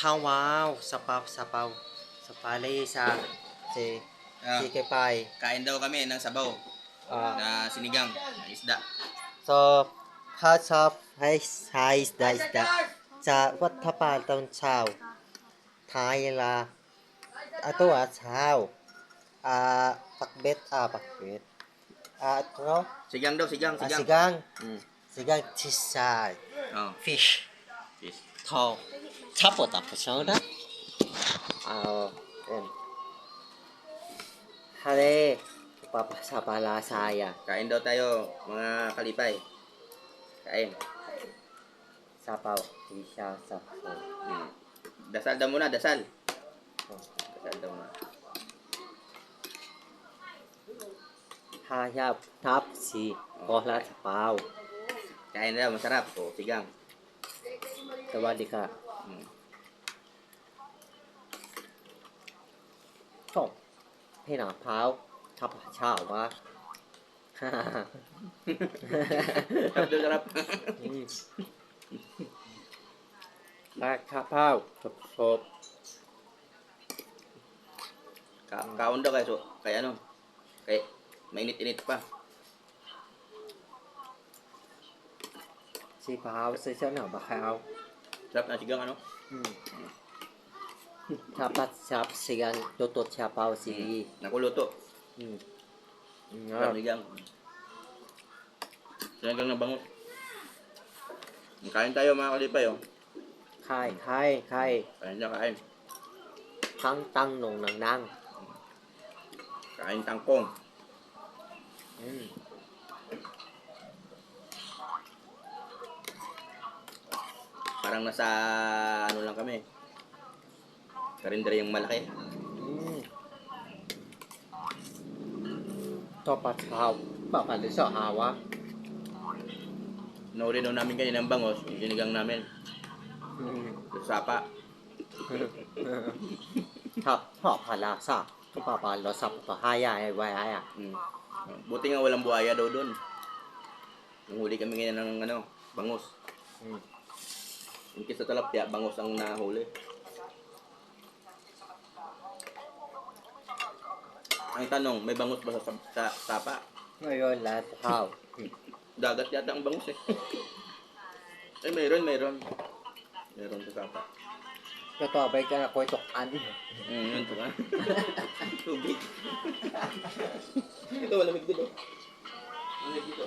ทางว้าวสปาสปาสปาเลซาเจเจเกปาย Kain daw kami ng sabaw Ah. na sinigang, na isda. So, parts of his eyes that is that จากวัฒปาลตอนเช้าทายลาอาตัวเช้าอ่าปักเบ็ดอ่าปักเบ็ดอ่าเขา Sigang daw, sigang, อ่า sigang. สิกัง Mm. สิกังทิชาย Oh. fish called top of the persona. Uh, and Hale, papasa pala saya. Kain daw tayo, mga kalipay. Kain. Sapaw. Isya, sapaw. Hmm. Dasal daw muna, dasal. Dasal daw muna. Hayap, tap, si, oh. kola, sapaw. Kain daw, masarap. O, sigang. สวัสดีค่ะชอบให้หนาเท้าทับเช้าวะฮ่าฮ่าฮ่าครับเดี๋ยวครับลากข้าเผาสบสบ Ka kaon daw kayo. So, kay ano? Kay mainit-init pa. Si Pahaw, si Chana, Bahaw. Sarap na sigang ano? Hmm. Sapat sap sigang tutot siapaw hmm. si. Nakuluto. Hmm. Sarap sigang. Sigang na bango. Kain tayo mga kalipay oh. Kain, kain, kain. Kain na kain. Tang tang nong nang nang. Kain tangkong. Hmm. Parang nasa ano lang kami. Karinder yung malaki. Mm. Topat haw. Papalis sa hawa. Nauri no namin kanina ang bangos, yung namin. Mm. Sapa. ha, ha, palasa. Papalo sa papahaya, eh, waya, Mm. Buti nga walang buhaya daw doon. Nung huli kami ngayon ng ano, bangos. Mm. Inkis sa talapya, bangos ang nahuli. Ang tanong, may bangus ba sa, sa tapa? Ngayon, lahat. How? Dagat yata ang bangus eh. eh, mayroon, mayroon. Meron sa tapa. Tatawabay ka na ko itok an. Mm, ito ka. Tubig. ito, malamig dito. Eh. Malamig dito.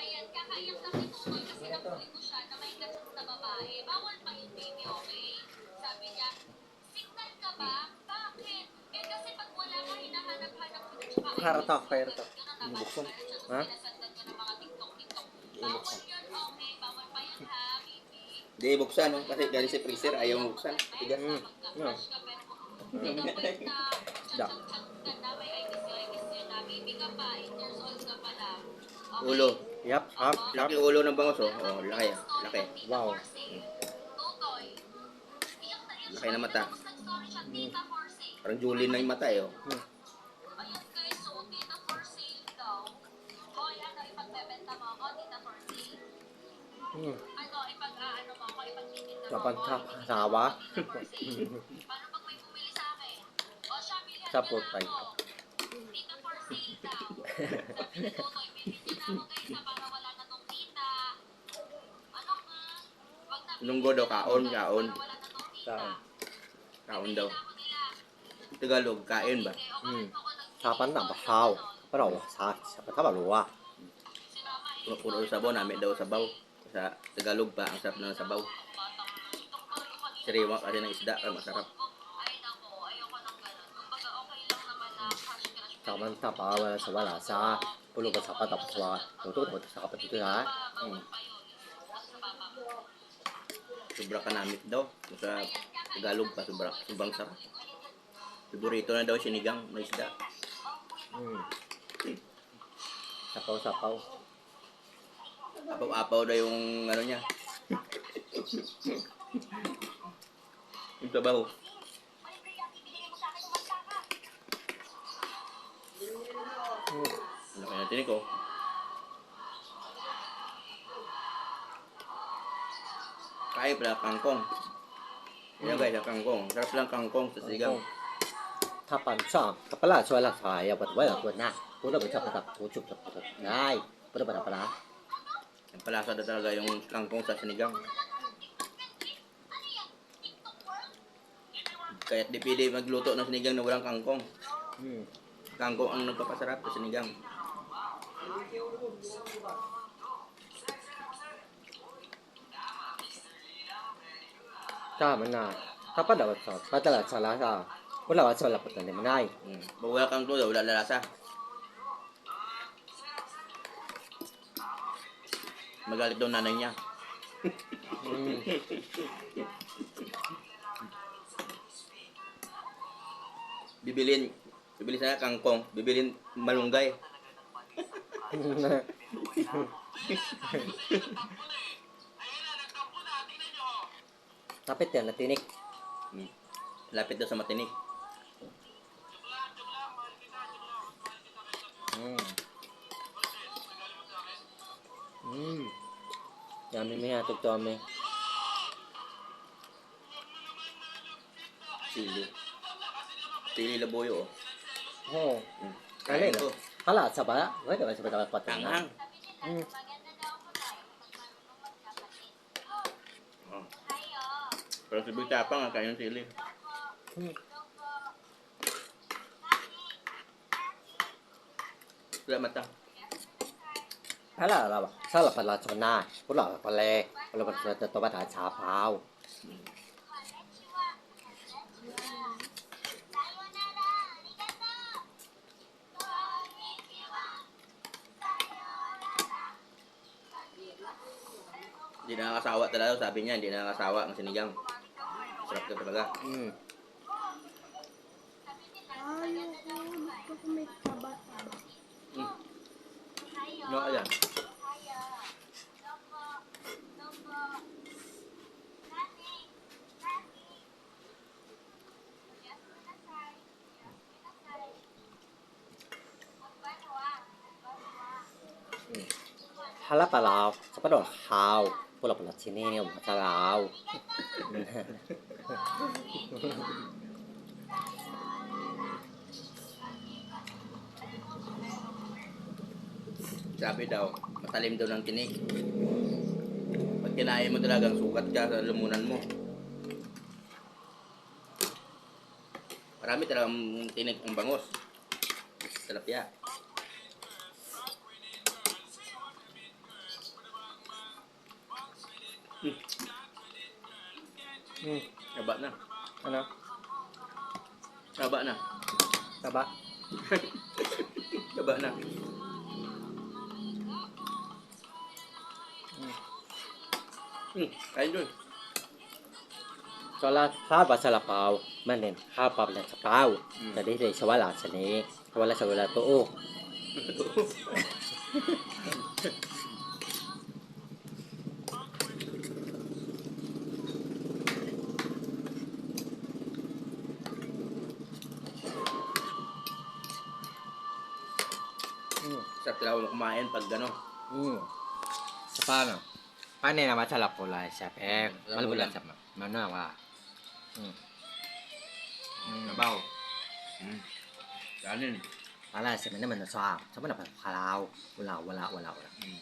Ayan, kakaiyak kasi ko kasi nakulit ko siya sa babae. Bawal pa yung baby, okay? Sabi niya, signal ka ba? Bakit? Eh kasi pag wala ka, hinahanap-hanap ko na tsaka Haratak, haratak. Ganun naman, Buksan. ganun siya, Ha? Bawal yun, okay? Bawal pa yan, ha, baby? Di buksan, no? kasi galing sa freezer, ayaw mo buksan. Tigas. Mm. Magka-crush ka, pero hindi na wait na Da. chat-chat ka na, may ITC, ITC na, baby ka pa, 8 years old ka pa lang. Okay? Ulo. Yap, hap, laki ulo ng bangos oh. Oh, laki ah. laki. Wow. Laki na mata. Mm. Parang Julie na yung mata eh oh. Mm. Hmm. hmm. Ano, ipag-ano mo ako, ipag-titinda mo ako. Kapag-kasawa? Para pag may bumili sa akin, o siya, bilhan ka ako. Dito. Lunggo daw, kaon, kaon. Kaon. Kaon daw. Tagalog, kain ba? Hmm. Sapan na, basaw. Pero, oh, sa, sa patabaluwa. Oh, ah. Kung sabaw, namin daw sabaw. Sa Tagalog ba, ang sarap ng sabaw. Sariwa kasi ng isda, kaya masarap. Samantha pa, wala sa wala sa pulugan sa patapos mga tututo sa kapatid ko. Hmm. Sobra kanamit daw. Sa Tagalog pa, sobra, sobrang sarap. Sigurito na daw sinigang na isda. Hmm. Sapaw-sapaw. Apaw-apaw daw yung ano niya. yung tabaho. Ano kaya tinig ko? Kain pala kangkong. Yan guys, ang kangkong. Sarap lang kangkong sa sigang. 他板上，他不拉出来了，哎呀，我我要滚呐，我都不晓得他，我就不不不，哎，不得不得不得， Ang palasa na talaga yung kangkong sa sinigang. Kaya't di pili magluto ng sinigang na walang kangkong. 嗯， Kangkong ang nagpapasarap sa sinigang. Tama na. Tapa dapat sa patala sa lasa. Wala wala sa lapatan ni manay. Mm. Welcome to wala lasa. Magalit daw nanay niya. mm. bibilin, bibilin sana kangkong, bibilin malunggay tapi tiyan na tinik, Mm. Lapit daw sa matinik. hmm, hmm, yummy mi ha, tugto mi, Sili. Sili laboyo oh. oh, Mm. Kain ko. Kala sa ba, wala ba sa ba dapat patang na, Tanghang. hmm, Maganda daw po tayo kapag marunong magkapatid. Oh. Tayo. Pero si Bita pa nga kain ng sili. hmm, Wala mata. kala la ba, Hindi na nakakasawa talaga. Sabi niya, hindi na nakakasawa ang sinigang. Sarap ka talaga. hmm, Ayaw ko. Gusto ko may taba-taba. Mm. No, ayan. hala pa lao, sa pa do hao, pula pula sini ni ma sa lao, Sabi daw, matalim daw ng tinik. Pag kinain mo talagang sukat ka sa lumunan mo. Marami talagang tinik ang bangos. Tilapia. hmm, Haba na. ano, Haba na. taba, Haba na. Hmm, kain doon. so la ha ba sa la pao, manin ha pa la sa pao, Hmm. jadi dei sa wala sa ni, sa wala sa wala to oh, hmm, Sarap talaga ulo kumain pag gano'n. Mm. Sa paano? Paano na matalap ko lang siya? Eh, malbulan siya. Mano nga. Mm. Mm. Nabaw. Mm. Kanin. Wala, sa mga naman sa sa mga pagkakalaw. Wala, wala, wala, wala. Mm.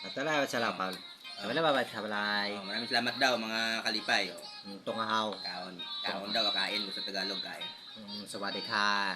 At talaga sa lapal. Sabi na babat sa balay. Oh, maraming salamat daw mga kalipay. Oh. Tungahaw. Kaon. Kaon daw, kain. Gusto Tagalog, kain. Mm, sawadee ka.